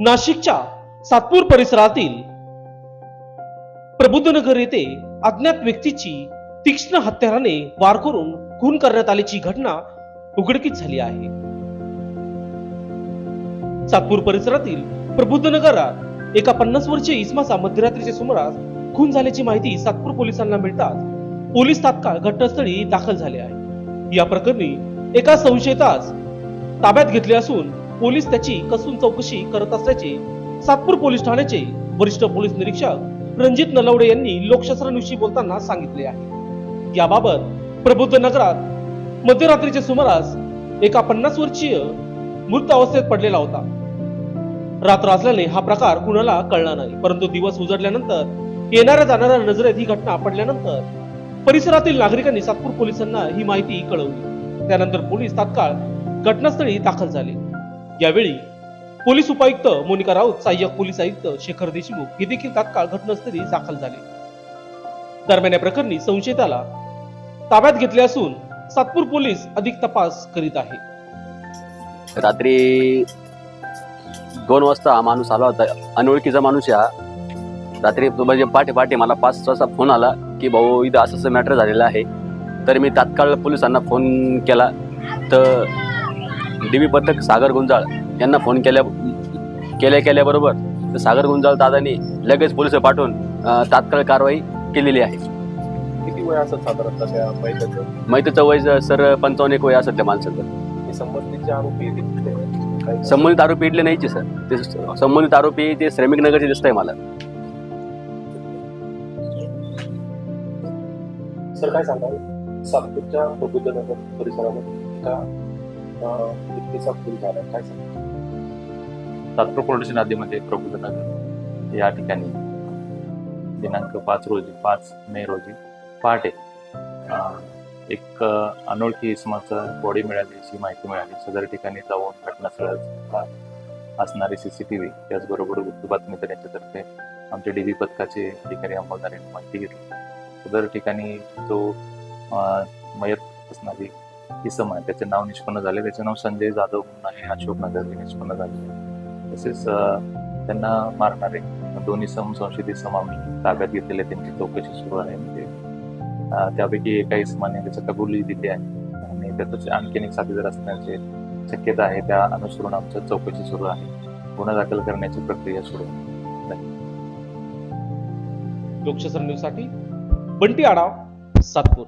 नाशिकच्या सातपूर परिसरातील प्रबुद्धनगर येथे अज्ञात व्यक्तीची तीक्ष्ण हत्याराने वार करून खून करण्यात आल्याची घटना उघडकीस झाली आहे. सातपूर परिसरातील प्रबुद्धनगरात एका पन्नास वर्षीय इसमाचा मध्यरात्रीच्या सुमारास खून झाल्याची माहिती सातपूर पोलिसांना मिळताच पोलीस तात्काळ घटनास्थळी दाखल झाले आहे. या प्रकरणी एका संशयितास ताब्यात घेतले असून पोलीस त्याची कसून चौकशी करत असल्याचे सातपूर पोलीस ठाण्याचे वरिष्ठ पोलीस निरीक्षक रणजित नलवडे यांनी लोकशास्त्रांविषयी बोलताना सांगितले आहे. याबाबत प्रबुद्ध नगरात मध्यरात्रीच्या सुमारास एका पन्नास वर्षीय मृत अवस्थेत पडलेला होता. रात्र असल्याने हा प्रकार कुणाला कळला नाही परंतु दिवस उजडल्यानंतर येणाऱ्या जाणाऱ्या नजरेत ही घटना पडल्यानंतर परिसरातील नागरिकांनी सातपूर पोलिसांना ही माहिती कळवली. त्यानंतर पोलीस तात्काळ घटनास्थळी दाखल झाले. यावेळी पोलीस उपायुक्त मोनिका राऊत सहाय्यक पोलीस आयुक्त शेखर देशमुख हे देखील तात्काळ घटनास्थळी दाखल झाले. दरम्यान या प्रकरणी संशयिताला ताब्यात घेतले असून सातपूर पोलीस अधिक तपास करीत आहे. रात्री दोन वाजता माणूस आला होता. अनोळखीचा माणूस या रात्री म्हणजे पाठे पाठे मला पाच वाजता फोन आला की भाऊ इथं असं असं मॅटर झालेलं आहे. तर मी तात्काळ पोलिसांना फोन केला. तर डी बी पथक सागर गुंजाळ यांना फोन केल्या केल्या केल्याबरोबर सागर गुंजाळ दादांनी लगेच पोलीस पाठवून तात्काळ कारवाई केलेली आहे. किती वय असत साधारणतः त्या वय सर पंचावन्न एक वय असत त्या माणसाचं. संबंधितचे आरोपी संबंधित आरोपी इथले नाहीचे सर. ते संबंधित आरोपी ते श्रमिक नगरचे दिसत आहे मला. सर काय सांगाल? सातपूरच्या प्रबुद्धनगर परिसरामध्ये एका अं, व्यक्तीचा खून झाला. काय प्रबुद्धनगर या ठिकाणी दिनांक पाच रोजी पाच मे रोजी पहाटे एक अनोळखी इसमाचं बॉडी मिळाली अशी माहिती मिळाली. सदर ठिकाणी जाऊन घटनास्थळात असणारे सी सी टी व्ही त्याचबरोबर बातमी बातमीदार यांच्यातर्फे आमचे डी बी पथकाचे अधिकारी अंमलदार यांनी माहिती घेतली. सदर ठिकाणी जो मयत असणारी इसम आहे त्याचे नाव निष्पन्न झाले त्याचे नाव संजय जाधव म्हणून आहे. अशोकनगर निष्पन्न झाले तसेच त्यांना मारणारे दोन्ही सम संशयित इसम आम्ही ताब्यात घेतलेले त्यांची चौकशी सुरू आहे. म्हणजे त्यापैकी एका इसमाने त्याचं कबुली दिली आहे. आणि त्याचं आणखीन एक साथीदार असण्याची शक्यता आहे. त्या अनुसरून आमच्या चौकशी सुरू आहे. गुन्हा दाखल करण्याची प्रक्रिया सुरू आहे. लोकशास्त्र न्यूजसाठी बंटी आडाव सातपूर.